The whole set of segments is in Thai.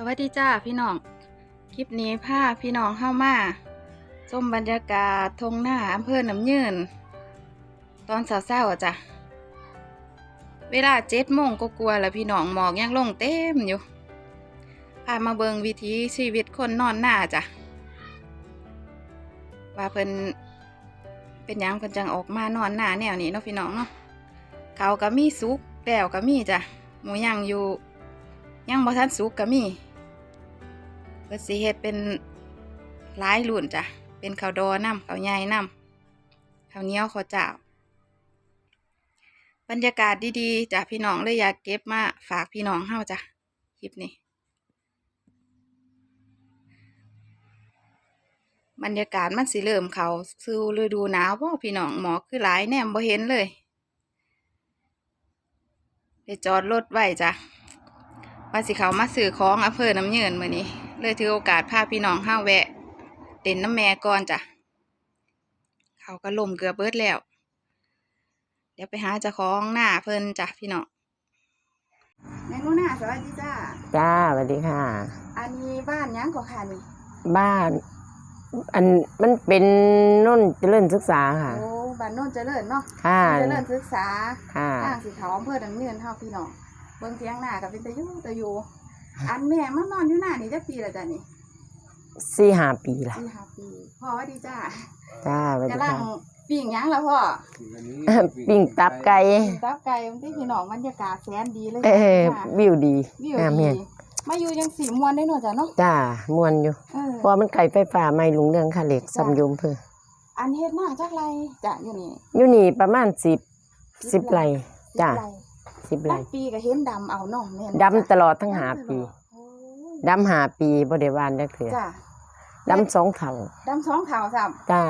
สวัสดีจ้าพี่น้อง คลิปนี้พาพี่น้องเข้ามาชมบรรยากาศทงหน้าอำเภอหนำยืน ตอนเช้าๆจ้ะ เวลาเจ็ดโมงก็กลัวแล้วพี่น้องหมอกยังลงเต็มอยู่พามาเบิงวิถีชีวิตคนนอนหน้าจ้ะ ว่าเพิ่นเป็นยังเพิ่นจังออกมานอนหน้าแนวนี้เนาะพี่น้องเนาะเขาก็มีสุกแป้วก็มีจ้ะหมูย่างอยู่ยังบ่ทันสุกก็มี เพิ่นสิเฮ็ดเป็นหลายรุ่นจ้ะ เป็นข้าวดอน้ำข้าวใหญ่น้ำข้าวเหนียวข้าวเจ้า บรรยากาศดีๆจ้ะพี่น้องเลยอยากเก็บมาฝากพี่น้องเฮาจ้ะคลิปนี้บรรยากาศมันสิเริ่มเขาสู่ฤดูหนาวบ่พี่น้องหมอกคือหลายแนมบ่เห็นเลยไปจอดรถไว้จ้ะว่าสิเขามาซื้อของอำเภอน้ำเยินมื้อนี้ เลยถือโอกาสพาพี่น้องห้าแวะเด่นน้ำแม่ก่อนจ้ะ เขาก็ล่มเกือบเบิดแล้ว เดี๋ยวไปหาเจ้าของหน้าเพิ่นจ้ะพี่น้องแม่นูหน้าสวัสดีจ้าจ้าสวัสดีค่ะ อันนี้บ้านหยังก็ค่ะนี่บ้าน อันมันเป็นนุ่นเจริญศึกษาค่ะ โอ้บ้านโน่นเจริญเนาะค่ะเจริญศึกษาค่ะ ทางสีเขาอำเภอน้ำเยินเฮาพี่น้องเบิ่งเทียงหน้ากับเป็นตะยูตะยู อันแม่มานอนอยู่หน้านี่จักปีละจ้ะนี่สี่ห้าปีละสี่ห้าปีพ่อหวัสดีจ้าจ้าสวัสดีกำลังค่ะปิ้งหยังแล้วพ่อปิ้งตับไก่ปิ้งตับไก่มันที่พี่น้องบรรยากาศแสนดีเลยเออจ้ะวิวดีวิวงามดีเมียงมาอยู่ยังสีมวนได้หน่อยจ้ะเนาะจ้าม่วนอยู่เออเพราะว่ามันไก่ไฟฟ้าไม่ลุงเรืองค่ะเหล็กซัมยุมเพื่ออันเฮ็ดหน้าจักไรจ้ะอยู่นี่อยู่นี่ประมาณสิบสิบไรจ้าสิบไร สิบไรตั้งปีก็เห็นดำเอาเนาะแม่นดำตลอดทั้งหาปีโอ้ยดำหาปีบ่ได้วานได้เถื่อจ้ะดำสองเท่าดำสองขาวซ้ำจ้า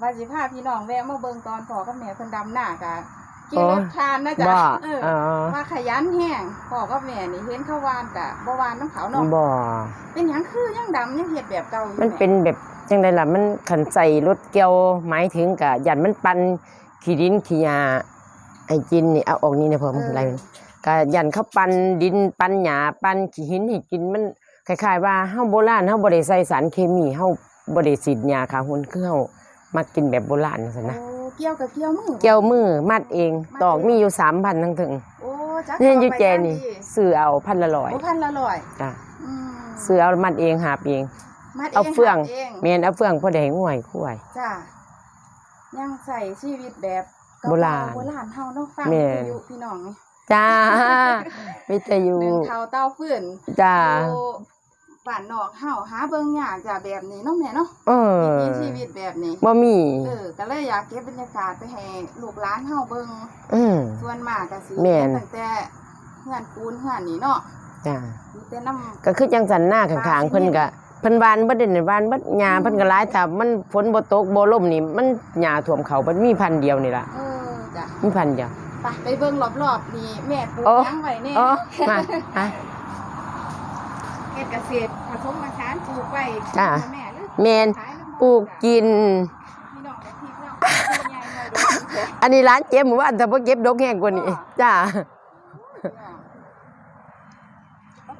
ว่าสิพาพี่น้องแวะมาเบิ่งตอนพ่อกับแม่เพิ่นดำหน้ากะขี่โอ้รถคานนะจ๊ะบ่เอออ๋อว่าขยันแห้งพ่อกับแม่นี่เห็นเขาวานกะบ่วานน้ำเขาเนาะบ่เป็นหยังคือยังดำยังเฮ็ดแบบเก่าอยู่มันเป็นแบบจังไดล่ะมันขันใส่รถเกี่ยวหมายถึงกะยันมันปันขี้ดินขี้ยา ไอ้จินนี่เอาออกนี่นะผมอะไรมันกะยันเขาปันดินปันหญ้าปันขี้หินให้กินมันคล้ายๆว่าเฮาโบราณเฮาบ่ได้ใส่สารเคมีเฮาบ่ได้ฉีดยาฆ่าหุ่นคือเฮามากินแบบโบราณจังซั่นนะโอ้เกี่ยวกับเกี่ยวมือเกี่ยวมือมัดเองตอกมีอยู่3,000ทั้งถึงโอ้จักนี่ต่อยู่ไปแจนี่ทางดีซื้อเอาพันละร้อยโอ้พันละร้อยจ้ะอืมซื้อเอามัดเองหาบเองมัดเอาเฟืองหัดเองแม่นเอาเฟืองพอได้ให้ง่วยคุ้ยจ้ะยังใส่ชีวิตแบบเก่ โบราณโบราณเฮาเนาะฟังแม่ วิทยุพี่น้องนี่จ้าวิทยุ หนึ่งข้าวเต้าฟืนจ้า อยู่บ้านนอกเฮาหาเบิ่งยากจ้ะแบบนี้เนาะแม่เนาะเออวิถีชีวิตแบบนี้ บ่มี เออก็เลยอยากเก็บบรรยากาศไปให้ลูกหลานเฮาเบิ่งอืม ส่วนมากก็สิแม่นเห็นตั้งแต่เฮือนปูนเฮือนนี่เนาะจ้า มีแต่น้ำ ก็คือจังสันหน้าข้างๆเพิ่นก็เพิ่นวานบ่ได้วานบ่หญ้าเพิ่นก็หลายถ้ามันฝนบ่ตกบ่ลมนี่มันหญ้าท่วมเขามันมีพันธุ์เดียวนี่ล่ะ เออจ้ะ มีพันธุ์เดียวไปไปเบิ่งรอบๆนี่แม่ปลูกโอ้หยังไว้แน่อ๋อมาฮะเฮ็ดเกษตรผสมผสานปลูกไว้จ้ะ แม่หรือแม่นขายำปลูกกิน พี่น้องไปที่เราเอาใหญ่หน่อยเด้อ อันนี้ร้านเจ็บหมู่บ้านแต่บ่เก็บดอกแห้งกว่านี้จ้า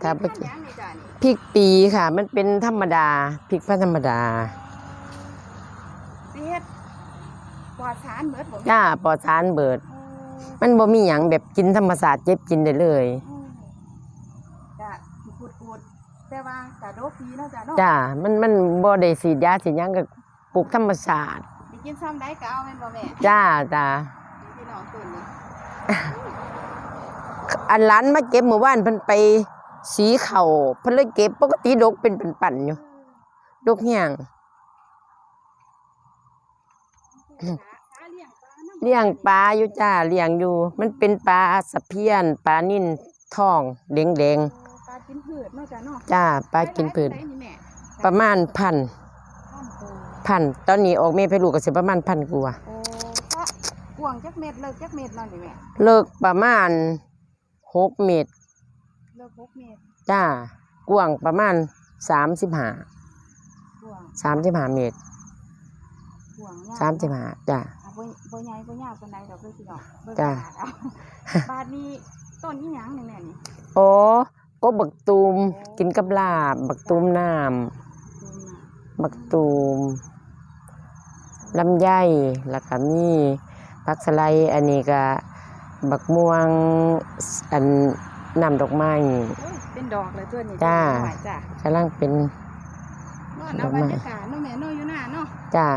ครับเอาพริกทำหยังนี่จ้ะนี่ พริกปีค่ะ มันเป็นธรรมดาพริกพันธุ์ธรรมดา สิเฮ็ด ปลอดสารเบิดบ่จ้าปลอดสารเบิดเออมันบ่มีหยังแบบกินธรรมศาสตร์เจ็บกินได้เลยอืมจ้ะพูดพูดแต่ว่ากะโดกดีเนาะจ้ะเนาะจ้ามันมันบ่ได้ฉีดยาฉีดหยังก็ปลูกธรรมศาสตร์ไปกินซ้ำได้ก็เอาแม่นบ่แม่จ้าจ้าพี่น้องตื่นนี่อันร้านมาเก็บเมื่อวานเพิ่นไปสีเข่าเพิ่นเลยเก็บปกติดกเป็นเป็นปั่นอยู่ดกเหี่ยง หา เลี้ยงปลาน้ำเลี้ยงปลาอยู่จ้าเลี้ยงอยู่ มันเป็นปลาสะเพียนปลานิ่นทองแดงปลากินพืชเนาะจ้ะเนาะๆจ้าปลากินพืชได้นี่แม่ประมาณพันท่อนโตพันตอนนี้ออกเมย์ไปลูกก็สิประมาณพันกว่าโอ้ก็กวางจักเม็ดเลิกจักเม็ดเนาะนี่แม่เลิกประมาณหกเมตรเลิกหกเม็ดจ้ากว้างประมาณสามสิบห้ากวางสามสิบห้าเมตรกวางยาว สามสิบห้าจ้าอะบ่บ่ใหญ่บ่ยาวปานใดดอกเด้อพี่น้องเบิ่งจ้ะขนาดเอาบาดนี้ต้นอีหยังนี่แม่นี่โอ้กบบักตูมกินกับลาบ บักตูมน้ำบักตูมลำไยแล้วก็มีผักสะไลด์อันนี้ก็บักม่วงอันน้ำดอกไม้โอ้ยเป็นดอกเลยตัวนี้จ้าหน่อยจ้ะกำลังเป็นนอนเอาบรรยากาศเนาะแม่เนาะอยู่หน้าเนาะจ้า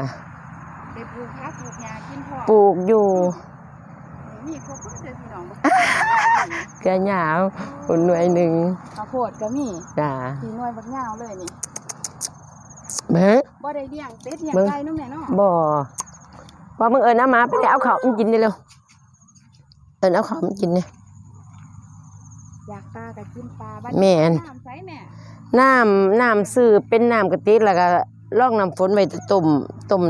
ได้ปลูกผักปลูกหญ้ากินพอปลูกอยู่มีครบหมดเลยพี่น้องเกลือหยาวคนหน่วยหนึ่งข้าวโพดก็มีจ้าสีหน่วยบักยาวเลยนี่เบ้อบ่ได้เลี้ยงเป็ดเลี้ยงเบิ่งไก่เนาะแม่เนาะบ่ว่ามึงเอิญน้ำมาไปเอาข้าวมันกินได้เร็วเอิญเอาข้าวมันกินเนี่ยอยากปลาก็กินปลาบ้านแม่นน้ำใสแม่น้ำน้ำซื้อเป็นน้ำกะติกแล้วก็ลอกน้ำฝนไว้ต้มต้ม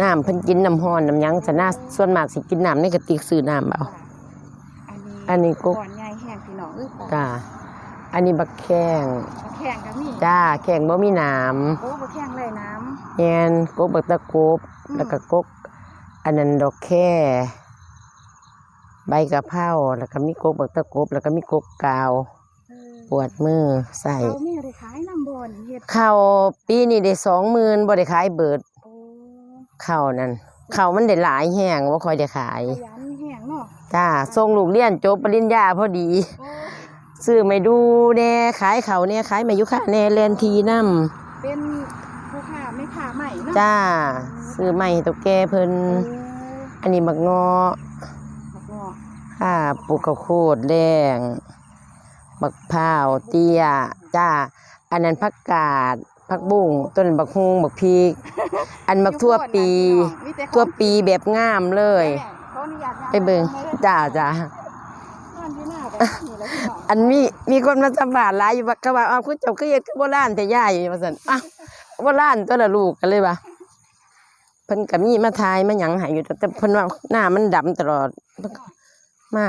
น้ำเพิ่นกินน้ำฮ้อนน้ำหยังสนาส่วนมากสิกินน้ำในกะติกซื้อน้ำเอาอันนี้อันนี้กุ๊ก ก่อนใหญ่แห้งพี่น้องเอ้ยปลาจ้าอันนี้บักแข้งปลาแข้งก็มีจ้าแข้งบ่มีน้โอ้บักแข้งเลยน้ำำแยนกกบักตะกบอืมแล้วก็กกอันนั้นดอกแค่ใบกะเพราแล้วก็มีกกบักตะกบแล้วก็มีกกกาว เออปวดมือใส่ เขามีอะไรขายน้ำบอนเฮ็ดข้าวปีนี้ได้สองหมื่นบ่ได้ขายเบิดโอ้ ข้าวนั่นข้าวมันได้หลายแห้งบ่ค่อยได้ขายขยันแห้งเนาะจ้าส่งลูกเรียนจบปริญญาพอดีโอ้ซื้อไม่ดูแน่ขายเขาวแน่ขายไม่ยุค่าแน่แลนทีน้เป็นผู้ค้าไม่ค้าใหม่เนาะำจ้า ซื้อไม่ตกแกเพิ่นโอ้อันนี้บักงอบักงอกค่ะปลูกข้าวโพดแดงบักพร้าวเตี้ยจ้า อันนั้นผักกาด ผักบุ้งต้นบักฮุงบักพริก อันบักทั่วปีมีแต่ของทั่วปีแบบงามเลยแม่ขออนุญาตนะไปเบิ่งจ้าจ้านอนอยู่หน้าแบบนี้แล้วพี่น้องอันมีมีคนมาสัมภาษณ์หลายอยู่บักกะว่าอ้าวคุณเจ้าคือเฮ็ดคือโบราณแต่ย่าอยู่ว่าซั่นอ้าวโบราณตัวละลูกกันเลยว่าเพิ่นก็มีมาทายมาหยังให้อยู่แต่เพิ่นว่าหน้ามันดำตลอดเพิ่นก็มา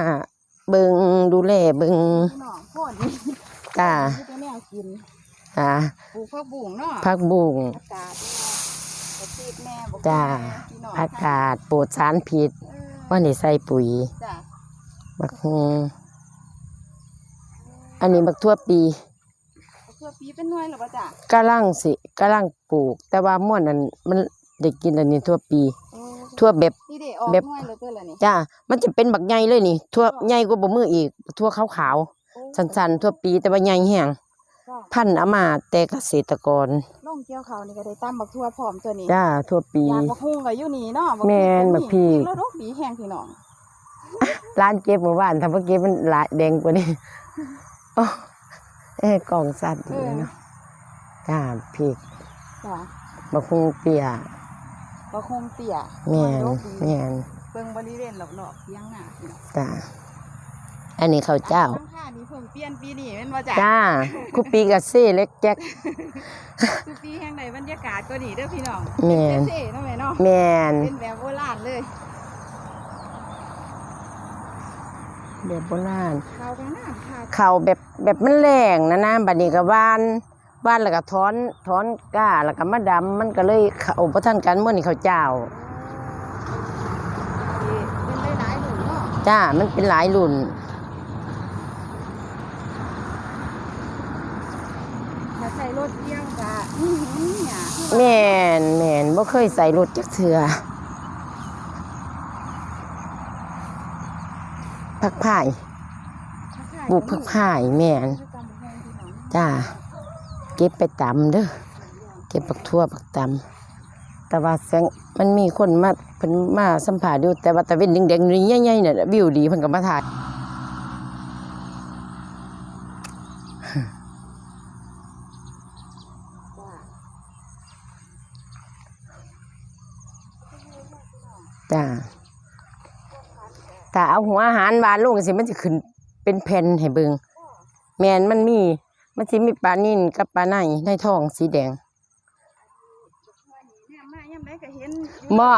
เบิ่งดูแลเบิ่งพี่น้องพ่นนี่จ้า มีแต่แนวกินจ้าปลูกผักบุ้งเนาะผักบุ้งอากาศแม่กระซีดแม่บอกจ้าแม่พี่น้องผักกาดโปรดสารพิษเออว่าได้ใส่ปุ๋ยจ้าบักฮุงอันนี้บักทั่วปีเพื่อปีเป็นหน่วยหรอปะจ้ะกำลังสิกำลังปลูก แต่ว่าม่วนนั้นมันได้กินอันนี้ทั่วปีโอ้ทั่วแบบนี่เด็ออกแบบหน่วยเลยเตัวละนี่จ้ามันจะเป็นบักใหญ่เลยนี่ทั่วใหญ่กว่าบ่มืออีกทั่วขาวโอ้ๆสันๆทั่วปีแต่ว่าใหญ่แห้งจ้า พันธุ์เอามาแต่เกษตรกรล่องเกี่ยวเขาวนี่ก็ได้ตำบักทั่วพร้อมตัวนี้จ้าทั่วปีอยากบักฮุ้งก็อยู่นี่เนาะแม่นบักพริกแล้วดอกดีแห้งพี่น้องร้านเก็บเมื่อวานทำเมื่อกี้มันหลายแดงกว่านี้โอ้เอ้ยกล่องสัตว์อยู่เนาะจ้าพริกจ้าบักฮุงเปียบักฮุ้งเตี้ยแม่นดอกดีแม่นเบิ่งบริเวณรอบๆเพียงหน้าพี่น้องจ้า อันนี้ข้าวเจ้าหลังคานี่เพิ่งเปลี่ยนปีนี้แม่นบ่จ้ะจ้าคุปปีกับเซ่เล็กแจ็คทุกปีแห่งใดบรรยากาศก็ดีเด้อพี่น้องแมนเท่ๆเนาะแม่เนาะแมนเป็นแบบโบราณเลยแบบโบราณเขากันน้ำค่ะเขาแบบแบบมันแรงนะนะบัดนี้ก็ว่านว่านแล้วก็ถอนถอนก้าแล้วก็มาดำมันก็เลยเขาพระท่านกันเมื่อนี่เขาวเจ้าเป็นหลายๆหลุมเนาะจ้า มันเป็นหลายรุ่น ถ้าใส่รถเกี่ยวกะนี่นี่อะ แมนแมนบ่เคยใส่รถจักเทือผักพายปลูกผักพายแมนจ้าเก็บไปตำเด้อเก็บปักทั่วปักตำแต่ว่าแสงมันมีคนมาเพิ่นมาสัมผัสอยู่แต่ว่าตะเวนแดงๆนี่ใหญ่ๆเนี่ยวิวดีเพิ่นก็มาถ่าย จ้าถ้าเอาหัวอาหารวานลงสิมันจะขึ้นเป็นแผ่นให้เบิงแมนมันมี มันสิมีปลานิ่นกับปลาในในท้องสีแดงเนี่ยมาย่ำได้ก็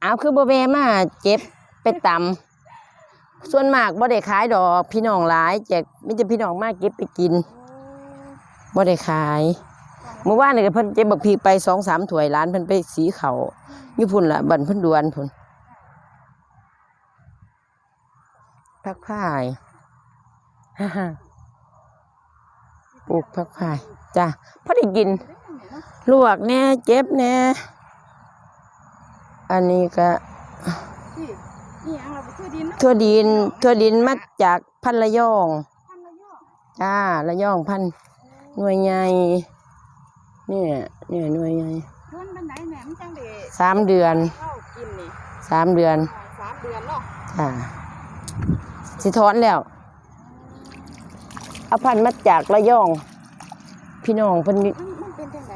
เอาคือบ่แวมาเจ็บไปตำส่วนมากบ่ได้ขายดอกพี่น้องหลายแจกมีแต่พี่น้องมาเก็บไปกินบ่ได้ขายเมื่อวานนี่ก็เพิ่นเจ็บบักพริกไป2-3ถ้วยร้านเพิ่นไปสีเขาอยู่พุ่นละบันเพิ่นดวนพุ่น พักพายฮ่าฮ่าปลูกผักพายจ้ะพอได้กิน ลวกแหน่เจ็บแหน่อันนี้ก็นี่นี่ยังเราไปซื้อดินเนาะทั่วดินทั่วดินมาจากพันละยองพันละยอดจ้าละยองพันหน่วยใหญ่เนี่ยเนี่ยหน่วยใหญ่เพิ่นบันไดแหนมจังเดสามเดือนเข้ากินนี่สามเดือนสามเดือนเนาะจ้า สิถอนแล้วเอาพันธุ์มาจากระยอง พี่น้องเพิ่นมีมันมันเป็นจังได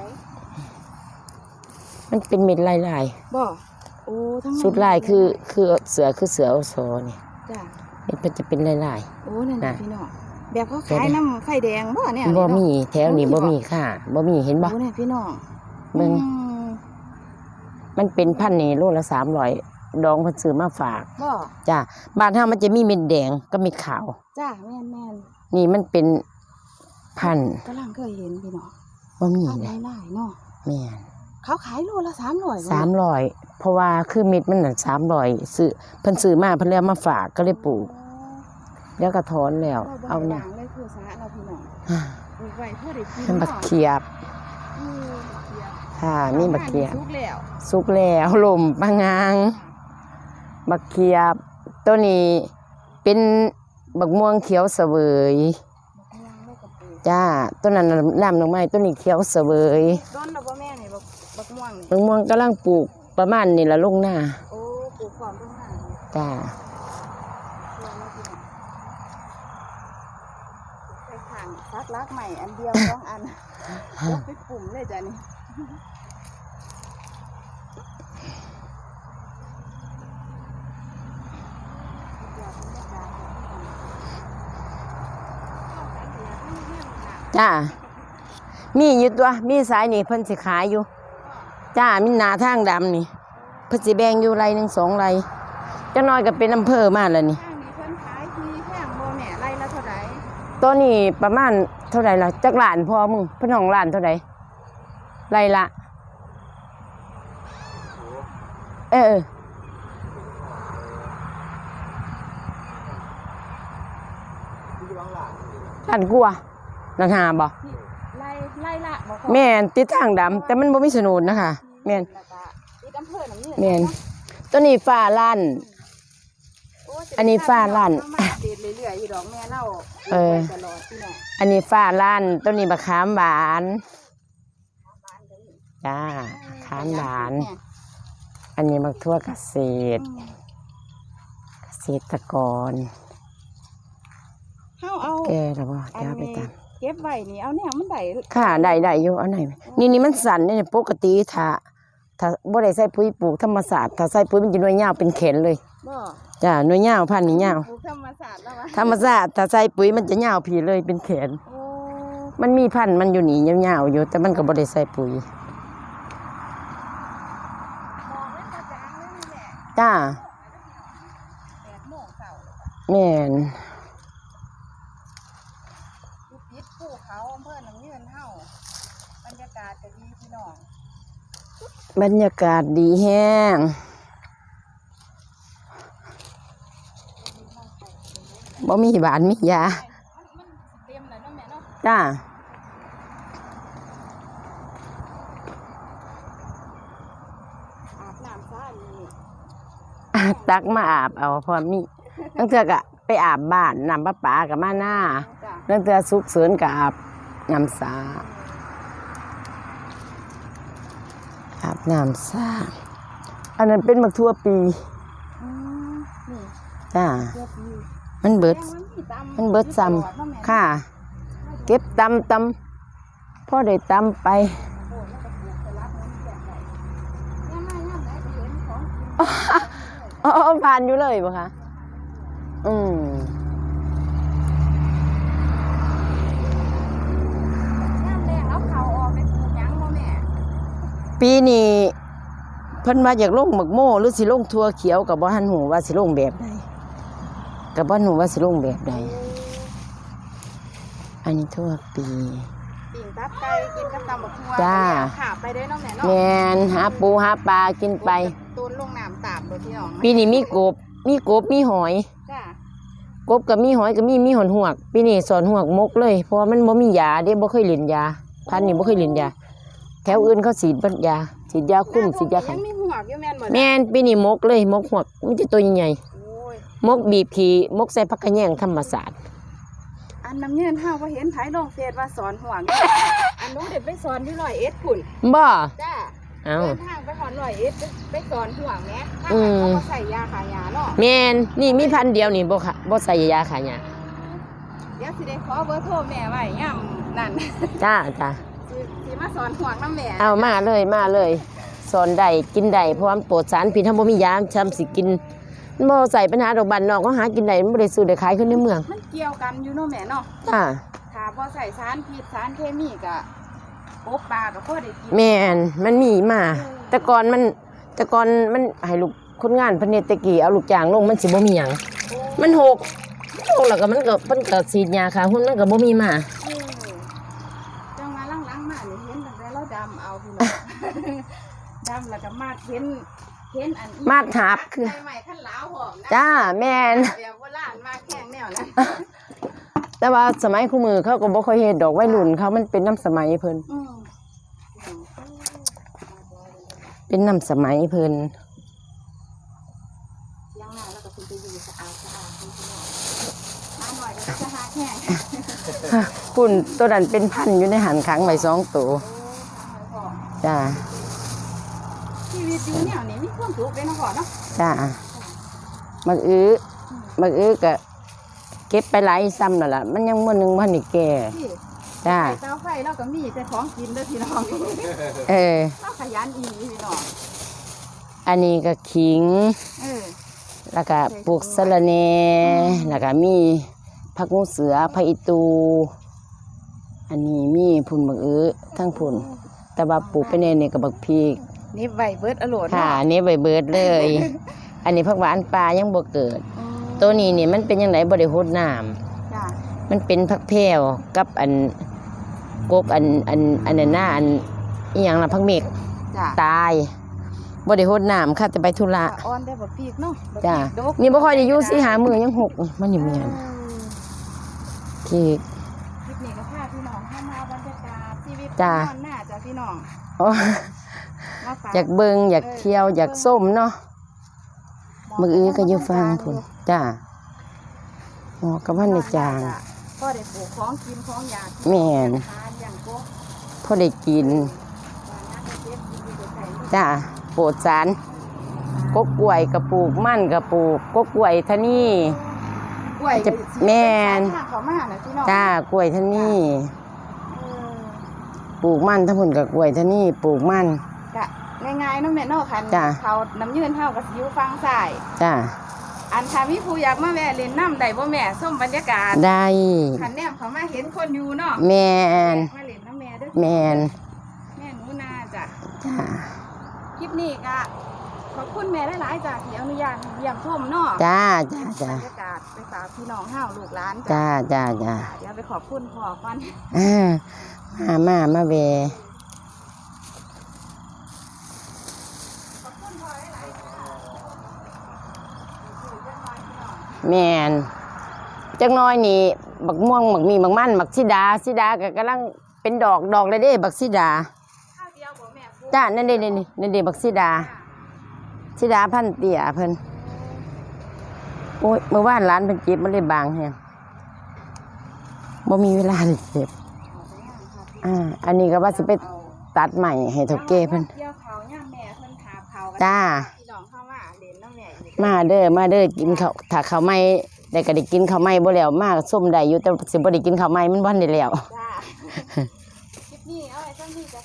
มันเป็นเม็ดลายลายบ่โอ้ทั้งๆสุดลายคือคือเสือคือเสือโอโซนี่จ้ะเม็ดมันจะเป็นลายลายโอ้นั่นน่ะน่ะพี่น้องแบบเขาขายน้ำไฟแดงบ่เนี่ยๆบ่มีแถวนี้บ่มีค่ะบ่มีเห็นบ่โอ้เนี่ยพี่น้องเบิ่งอืมมันเป็นพันธุ์นี่โลละ300 ดองเพิ่นซื้อมาฝากบ่จ้าบ้านเฮามันจะมีเม็ดแดงกับเม็ดขาว จ้าแม่นแม่นนี่มันเป็นพันธุ์กำลังเคยเห็นพี่น้องบ่มีพันเลยหลายๆเนาะแม่นเขาขายโลละ300บ่สามร้อยเพราะว่าคือเม็ดมันน่ะสามร้อยซื้อเพิ่นซื้อมาเพิ่นเลยเอามาฝากก็เลยปลูกแล้วก็ถอนแล้วเอาเอาเนี่เนี่ยยเลยคือสาเราพี่น้องปลูกไว้เพื่อได้กินมันบักเนาะเขียบอืมบักเขียบค่ะมีบักเขียบสุกแล้ว สุกแล้วลมปะงาง บักเขียบตัวนี้เป็นบักม่วงเขียวเสวยบักม่วงไม่กระปุกจ้าต้นนั้นน่ะน้ำดอกไม้ต้นนี้เขียวเสวยต้นเราบ่แม่นี่บักบักม่วงนี่บักม่วงกำลังปลูกประมาณนี่ละลงหน้าโอ้ปลูกความต้องหาเนี่ยจ้าเพื่อเราพี่น้องไปขังซักลักใหม่อันเดียวสองอันยกไปปุ่มเลยจ้ะนี่เดี๋ยวบรรยากาศ จ้ามีอยู่ตัว มีสายนี่เพิ่นสิขายอยู่ จ้ามีหนาทางดำนี่ เพิ่นสิแบ่งอยู่ไรหนึ่งสองไรจังน้อยก็เป็นอำเภอมาแล้วนี่ ข้างนี้เพิ่นขายที่แพงบ่แม่ไร่ละเท่าไหร่ตัวนี้ประมาณเท่าไหร่ล่ะจักหลานพอมึงเพิ่นของหลานเท่าไหร่ไรละ เออหลานกลัว นันหาบ่ที่ไร่ไร่ละบ่พอแม่นติดทางดำแต่มันบ่มีโฉนดนะคะแม่นแล้วก็ติดอำเภอหนองนี่แม่นตัวนี้ฟ้าลั่นโจะอันนี้ฟ้าลั่นเอมาอัปเดตเรื่อยๆอยู่ดอกแม่เล่าเออตลอดพี่น้องอันนี้ฟ้าลั่นตัวนี้บะขามหวานบ้านเดี๋ยวนี้จ้าขามหวานเนี่ยอันนี้บักทั่วเกษตรอืมเกษตรกรเฮาเอาแกแล้วบ่อันจ้าไปนี้ตาม เก็บไว้นี่เอาเนี่ยมันได้ค่ะได้ได้อยู่อันไหนนี่นี่มันสั่นนี่ปกติถ้าถ้าบ่ได้ใส่ปุ๋ยปลูกธรรมศาสตร์ถ้าใส่ปุ๋ยมันจะหน่วยยาวเป็นแขนเลยบ่จ้าหน่วยยาวพันธุ์นี่ยาวปลูกธรรมศาสตร์แล้ววะธรรมศาสตร์ถ้าใส่ปุ๋ยมันจะยาวผีเลยเป็นแขนโอ้มันมีพันธุ์มันอยู่นี่ยาวๆอยู่ แต่มันก็บ่ได้ใส่ปุ๋ยบอกเลยกระจางเลยนี่แหละจ้าแปดโมงเช้าเลยแม่น อยู่ติดภูเขาอำเภอหนองยืนเฮาบรรยากาศก็ดีพี่น้อง บรรยากาศดีแห้ง บ่มีบานมียามันมันเต็มแล้วเนาะแม่เนาะจ้าอาบน้ำซะนี่ตักมาอาบเอาเพอมีตั้งเทื่อก็ไปอาบบ้านนำป้าป๋ากับมาหน้าจ้ะตั้งเทื่อสุกเสริญกับอาบน้ำสา อาบน้ำสาอันนั้นเป็นมักทั่วปีอืมนี่จ้าเกือบอยู่มันเบิดแม่มันมีตำมันเบิดซ้อยู่ตลอเนาะแม่ำค่ะ เก็บตำตำพ่อได้ตำไปโอ้แล้วก็ปลูกไปรับมันแจกได้ย่ำมาย่ำไหนก็เห็นของกินอ๋อผ่านอยู่เลยปะคะ อืม ย่ำแรงเอาเขาออกไปปลูกหยังบ่แม่ ปีนี้เพิ่นมาอยากลงหมึกโม่หรือสิลงทัวเขียวกับบ่หันหูว่าสิลงแบบใดกับบ่หันหูว่าสิลงแบบใดอันนี้ทั่วปี ปิ่งตับไก่กินกับตำบักทั่วจ้า ขาไปเด้อเนาะแม่เนาะแมนหาปูหาปลากินไป ตูนลงน้ำตามโดยที่น้องปีนี้มีกบ มีกบมีหอย จ้ากบก็มีหอยก็มีมีหอนหวกปีนี้สอนหวกมกเลย เพราะว่ามันบ่มียาเด้บ่เคยเล่นยาพันธุ์นี้บ่เคยเล่นยา แถวอื่นเขาฉีดเบัดยาฉีดยาคุมฉีดยาขัยันงมีหัวกอยู่แม่นบ่แม่นปีนี้มกเลยมกหวกมันจะตัวใหญ่โอ้ยๆมกบีบขี่มกใส่ผักกระแยงธรรมศาสตร์อันน้ำเงินเฮาบ่เห็นไผลงเฟซว่าสอนหัวกอยู่อันนู้นเด็ดไปสอนที่ร้อยเอ็ดพุ่นบ่จ้าเอ้า เดินทางไปหอนร้อยเอ็ดไปไปสอนหัวกแหม่ถ้าอืม เขาบ่ใส่ยาขายาเนาะแม่นนี่มีพันธุ์เดียวนี่บ่ค่ะบ่ใส่ยาขายาเดี๋ยวสิได้ขอเบอร์โทรแม่ไว้ย่ำนั่นจ้าจ้าสิสิ มาสอนหัวกน้ำแม่เอามาเลยมาเลย สอนได้กินได้เพราะว่ามันปลอดสารพิษถ้าบ่มียาช้ำสิกินมันบ่ใส่ปัญหาดอกบันนอกก็หากินได้มันบ่ได้ซื้อได้ขายขึ้นในเมืองมันเกี่ยวกันอยู่เนาะแม่เนาะจ้าถ้าบ่ใส่สารพิษสารเคมีก็โอบปลาก็พอได้กินแม่นมันมีมา แต่ก่อนมันแต่ก่อนมันให้ลูกคนงานเพนเนตะกี้เอาลูกจ้างลงมันสิบ่มีหยังมันหกหกแล้วก็มันก็เพิ่นก็ฉีดยาค่ะหุ่นมันก็บ่มีมา เออจังมาหลังๆมานี่เห็นตั้งแต่เราดำเอาพี่น้อง ดำแล้วก็มาเห็นเห็นอันอีมาดหาบคือใหม่ๆขั้นหลาวหอมนะจ้าแม่นแบบโบราณมาแข่งแนวนะแต่ว่าสมัยคู่มือเขาก็บ่ค่อยเฮ็ดดอกวัยรุ่นเขามันเป็นน้ำสมัยเพิ่นอืมเป็นน้ำสมัยเพิ่นเสียังหน้าแล้วก็คุณจะอยู่สะอาดสะอาดพี่น้องมาหน่อยก็จะหาแข่งคุณตัวนั้นเป็นพันอยู่ในหันขังไว้สองตัวโอ้ทางหอยหอมจ้าชี วิตอยู่แนวนี้มีความสุขเลยเนาะพ่อเนาะจ้าบักอื้อบักอื้อก็เก็บไปหลายซ้ำแล้วล่ะมันยังมื้อหนึงบ่ทันได้แก่พี่จ้าไฟเตาไฟเราก็มีแต่ของกินเด้อพี่น้องเออ เราขยันอีหลีพี่น้องอันนี้ก็ขิง เออแล้วก็ปลูกสะระแหน่แล้วก็มีผักงูเสือผักอีตู อันนี้มีพุ่นบักอื้อทั้งพุ่น แต่ว่าปลูกไปในนี่ก็บักพริก นี่ใบเบิดอโลดค่ะอันนี้ใบเบิดเลย อันนี้ผักหวานปลายังบ่เกิดอืมตัวนี้นี่มันเป็นยังไงบ่ได้รดน้ำจ้ะมันเป็นผักแพรวกับอันกกอันอันอันนั้นหน้าอันอีหยังล่ะผักเมกจ้ะตายบ่ได้รดน้ำค่ะจะไปธุระอ่อนได้บ่ปีกเนาะบ่จ้าปีกดกนี่บ่ค่อยได้อยู่สิหามือยังหกมันอยู่เมียนเออที่คลิปนี้ก็พาพี่น้องเข้ามาบรรยากาศชีวิตจ้ะนอนหน้าจ้ะพี่น้องโอ้มาฝากอยากเบิงอยากเที่ยวอยากส้มเนาะมืออื้อก็อยู่ฟังพุ่นจ้าหมอกับพันในจางก็ได้ปลูกของกินของอยากแม่นทานอย่างกบพอได้กินว่าน้ำเก็บกินอยู่ใส่จ้าโปรดสารกกกล้วยกระปลูกมั่นกระปลูกกกกล้วยทะนี่กล้วยจะแม่นทางเขามาน่ะพี่น้องจ้ากล้วยทะนี่เออปลูกมั่นทั้งพุ่นกับกล้วยทะนี่ปลูกมั่นกะ ง่ายๆเนาะแม่เนาะคันจ้ะ เขาน้ำยืนเฮากับสิอยู่ฟังซ้าย จ้าอันถ้ามีผู้อยากมาแวะเล่นน้ำได้บ่แม่ส้มบรรยากาศได้คันแนมเขามาเห็นคนอยู่เนาะแมนมาเล่นน้ำแม่เด้อแมนแม่หนูนาจ้ะจ้าคลิปนี้ก็ขอบคุณแม่หลายๆจ้ะที่อนุญาตให้เยี่ยมชมเนาะจ้าจ้าบจ้ารรยากาศไปฝากพี่น้องเฮาลูกหลานจ้าจ้าจ้าเดี๋ยวไปขอบคุณพ่อฟันอ่ามามามาเว ขอบคุณพ่อหลายๆจ้ะอยู่จังน้อยพี่น้อง แมนจักหน้อยนี่บักม่วงบักมีบักมันบักซิดาซิดาก็กำลังเป็นดอกดอกเลยเด้ บักซิดาข้าวเดียวบ่แม่ปลูกจ้านั่นเด้นี่นี่นั่นเด้บักซิดาจ้ะซิดาพันเตี้ยเพิ่นโอ้ยเมื่อวานร้านเพิ่นเจ็บมันเลยบางแฮงบ่มีเวลาเลยเจ็บเอาไปย่างค่ะพี่อ่าอันนี้ก็ว่าสิไปเอาตัดใหม่ให้เฒ่าแก่เพิ่นเกี่ยวเขาย่ามแม่เพิ่นถาเขากันจ้าพี่น้องเข้ามาเล่นน้ำแม่อีกมาเด้อมาเด้อกินข้าวถ้าข้าวไหม้ได้ก็ได้กินข้าวไหม้บ่แล้วมาส้มได้อยู่แต่สิบ่ได้กินข้าวไหม้มันบ่ทันได้แล้ว จ้า คลิปนี้เอาไว้ต้นนี้จ้ะ